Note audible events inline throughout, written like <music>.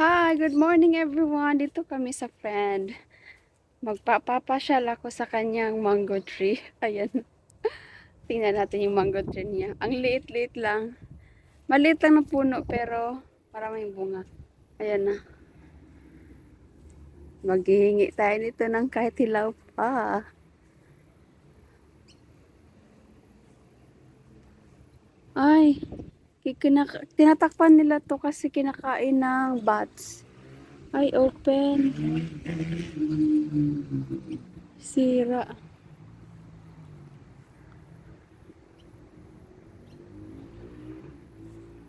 Hi, good morning everyone. Dito kami sa friend. Magpapapasyal ako sa kanyang mango tree. <laughs> Ayan. Tingnan natin yung mango tree niya. Ang liit-liit lang. Maliit lang na puno pero maraming bunga. Ayan na. Maghihingi tayo nito ng kahit hilaw pa. Ay, kikinak- tinatakpan nila to kasi kinakain ng bats. Ay, open. Sira.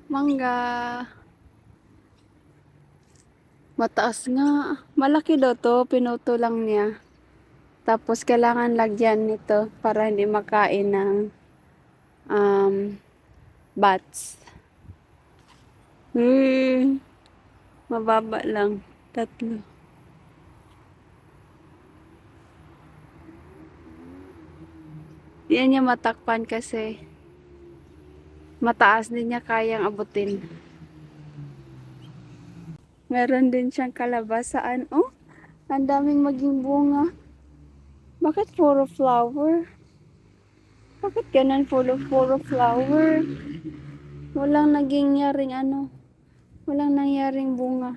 Mangga. Mataas nga. Malaki daw to. Pinuto lang niya. Tapos kailangan lagyan nito para hindi makain ng um, bats. Hmm. Mababa lang. Tatlo. Yan niya matakpan kasi mataas din niya kayang abutin. Meron din siyang kalabasaan. Oh, ang daming maging bunga. Bakit puro flower? Bakit ganun puro, puro flower? Walang naging yaring ano. Walang nangyaring bunga.